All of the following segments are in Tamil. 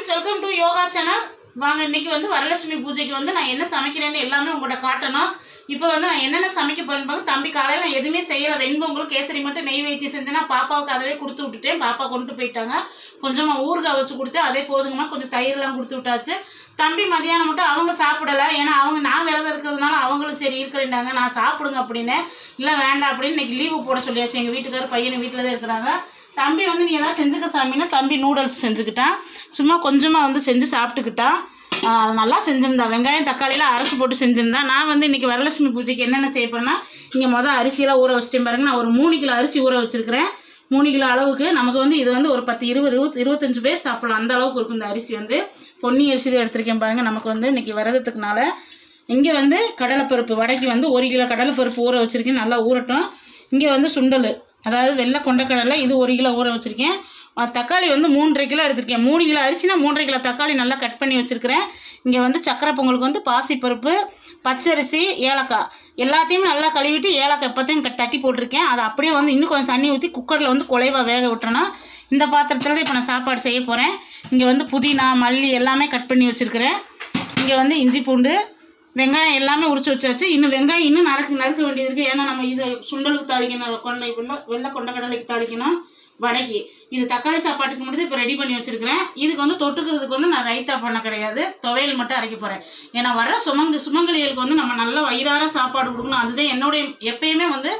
Friends welcome to yoga channel வாங்க இன்னைக்கு வந்து வரலட்சுமி பூஜைக்கு வந்து நான் என்ன சமைக்கிறேன்னு எல்லாமே உங்கள்கிட்ட காட்டணும். இப்போ வந்து நான் என்னென்ன சமைக்க போறேன்னு பார்க்க தம்பி காலையில் நான் எதுவுமே செய்யலை. வெண்பொங்கலும் கேசரி மட்டும் நெய் வைத்தியம் செஞ்சேன்னா பாப்பாவுக்கு அதவே கொடுத்து விட்டுட்டேன். பாப்பா கொண்டு போயிட்டாங்க. கொஞ்சமாக ஊறுகாய் வச்சு கொடுத்து அதே போதுங்கம்மா கொஞ்சம் தயிர்லாம் கொடுத்து விட்டாச்சு. தம்பி மதியானம் மட்டும் அவங்க சாப்பிடலை. ஏன்னா அவங்க நான் விரதம் இருக்கிறதுனால அவங்களும் சரி இருக்கிறேன்டாங்க. நான் சாப்பிடுங்க அப்படின்னு. இல்லை வேண்டாம் அப்படின்னு இன்னைக்கு லீவு போட சொல்லியாச்சு. எங்கள் வீட்டுக்காரர் பையன் வீட்டில் தான் இருக்கிறாங்க. தம்பி வந்து நீ எதாவது செஞ்சுக்க சாமின்னா தம்பி நூடுல்ஸ் செஞ்சுக்கிட்டான். சும்மா கொஞ்சமாக வந்து செஞ்சு சாப்பிட்டுக்கிட்டான். அது நல்லா செஞ்சுருந்தான் வெங்காயம் தக்காளியெலாம் அரைச்சி போட்டு செஞ்சுருந்தான் நான் வந்து இன்றைக்கி வரலட்சுமி பூஜைக்கு என்னென்ன செய்ய போகிறேன்னா இங்கே மொதல் அரிசியெல்லாம் ஊற வச்சிட்டேன் பாருங்க. நான் ஒரு மூணு கிலோ அரிசி ஊற வச்சுருக்கிறேன். மூணு கிலோ அளவுக்கு நமக்கு வந்து இது வந்து ஒரு பத்து இருபது இருபது இருபத்தஞ்சு பேர் சாப்பிடலாம். அந்த அளவுக்கு இருக்கும் இந்த அரிசி வந்து. பொன்னி அரிசி தான் எடுத்திருக்கேன் பாருங்கள் நமக்கு வந்து இன்றைக்கி விரதத்துக்குனால இங்கே வந்து கடலைப்பருப்பு வடைக்கு வந்து ஒரு கிலோ கடலைப்பருப்பு ஊற வச்சுருக்கேன். நல்லா ஊறட்டும். இங்கே வந்து சுண்டல். அதாவது வெள்ளை கொண்டக்கடலை இது ஒரு கிலோ ஊற வச்சுருக்கேன். தக்காளி வந்து மூன்றரை கிலோ எடுத்திருக்கேன். மூணு கிலோ அரிசினா மூன்றரை கிலோ தக்காளி நல்லா கட் பண்ணி வச்சுருக்கிறேன். இங்கே வந்து சக்கரை பொங்கலுக்கு வந்து பாசிப்பருப்பு பச்சரிசி ஏலக்காய். எல்லாத்தையும் நல்லா கழுவிட்டு ஏலக்காய் எப்போத்தையும் க- தட்டி போட்டிருக்கேன். அதை அப்படியே வந்து இன்னும் கொஞ்சம் தண்ணி ஊற்றி குக்கரில் வந்து குலைவாக வேக விட்டுறேன்னா இந்த பாத்திரத்தில் தான் இப்போ நான் சாப்பாடு செய்ய போகிறேன் இங்கே வந்து புதினா மல்லி எல்லாமே கட் பண்ணி வச்சுருக்கிறேன். இங்கே வந்து இஞ்சி பூண்டு வெங்காயம் எல்லாமே உரிச்சு வச்சாச்சு. இன்னும் வெங்காயம் இன்னும் நறுக்கு நறுக்க வேண்டியது இருக்குது ஏன்னா நம்ம இது சுண்டலுக்கு தாளிக்கணும் கொண்டை வெள்ளை கொண்டை கடலைக்கு தாளிக்கணும். வடைக்கு இது தக்காளி சாப்பாட்டுக்கு மட்டும் இப்போ ரெடி பண்ணி வச்சிருக்கிறேன். இதுக்கு வந்து தொட்டுக்கிறதுக்கு வந்து நான் ரைத்தா பண்ண கிடையாது. துவையல் மட்டும் அரைக்க போகிறேன் ஏன்னா வர சுமங்க சுமங்கலிகளுக்கு வந்து நம்ம நல்ல வயிறார சாப்பாடு கொடுக்கணும். அதுதான் என்னுடைய எப்பயுமே வந்து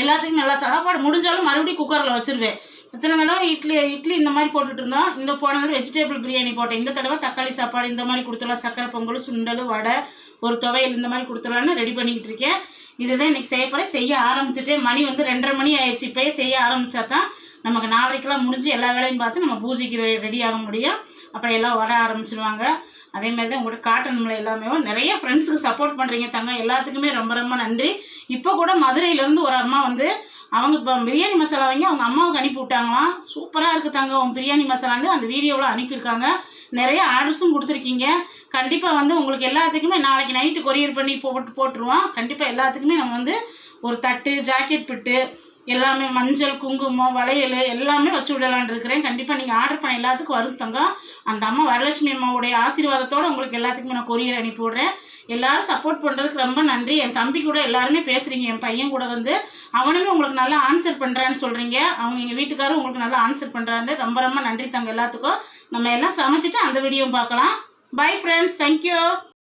எல்லாத்துக்கும் நல்லா சாப்பாடு முடிஞ்சாலும் மறுபடியும் குக்கரில் வச்சிருவேன். இத்தனை தடவை இட்லி இட்லி இந்த மாதிரி போட்டுட்டு இருந்தோம். இந்த போன தடவை வெஜிடபிள் பிரியாணி போட்டேன். இந்த தடவை தக்காளி சாப்பாடு இந்த மாதிரி கொடுத்துடலாம். சக்கரை பொங்கல் சுண்டல் வடை ஒரு துவையல் இந்த மாதிரி கொடுத்துடலான்னு ரெடி பண்ணிக்கிட்டு இருக்கேன். இதுதான் இன்னைக்கு செய்ய போகிறேன் செய்ய ஆரம்பிச்சிட்டேன் மணி வந்து ரெண்டரை மணி ஆயிடுச்சு. இப்போயே செய்ய ஆரம்பிச்சா தான் நமக்கு நாளைக்கெல்லாம் முடிஞ்சு எல்லா வேலையும் பார்த்து நம்ம பூஜைக்கு ரெடி ஆக முடியும். அப்புறம் எல்லாம் வர ஆரம்பிச்சிருவாங்க. அதே மாதிரி தான் உங்கள்கிட்ட காட்டணும்ல எல்லாமே. நிறைய ஃப்ரெண்ட்ஸுக்கு சப்போர்ட் பண்ணுறீங்க தங்க. எல்லாத்துக்குமே ரொம்ப ரொம்ப நன்றி. இப்போ கூட மதுரையிலேருந்து ஒரு அம்மா வந்து அவங்க இப்போ பிரியாணி மசாலா வாங்கி அவங்க அம்மாவுக்கு அனுப்பி விட்டாங்களாம். சூப்பராக இருக்குது தாங்க. உங்கள் பிரியாணி மசாலான்னு அந்த வீடியோவில் அனுப்பியிருக்காங்க. நிறைய ஆர்டர்ஸும் கொடுத்துருக்கீங்க. கண்டிப்பாக வந்து உங்களுக்கு எல்லாத்துக்குமே நாளைக்கு நைட்டு கொரியர் பண்ணி போட்டு போட்டுருவோம். கண்டிப்பாக எல்லாத்துக்குமே நம்ம வந்து ஒரு தட்டு ஜாக்கெட் பிட்டு எல்லாமே மஞ்சள் குங்குமம் வளையல் எல்லாமே வச்சு விடலான்னு இருக்கிறேன். கண்டிப்பாக நீங்கள் ஆர்டர் பண்ண எல்லாத்துக்கும் வரும் தங்கம் அந்த அம்மா வரலட்சுமி அம்மாவுடைய ஆசீர்வாதத்தோடு உங்களுக்கு எல்லாத்துக்குமே நான் கொரியர் அனுப்பி விட்றேன் எல்லாரும் சப்போர்ட் பண்ணுறதுக்கு ரொம்ப நன்றி. என் தம்பி கூட எல்லாருமே பேசுகிறீங்க என் பையன் கூட வந்து அவனுமே உங்களுக்கு நல்லா ஆன்சர் பண்ணுறான்னு சொல்கிறீங்க அவங்க எங்கள் வீட்டுக்காரரும் உங்களுக்கு நல்லா ஆன்சர் பண்ணுறாரு ரொம்ப ரொம்ப நன்றி தங்க எல்லாத்துக்கும். நம்ம எல்லாம் சமைச்சிட்டு அந்த வீடியோ பார்க்கலாம். Bye friends thank you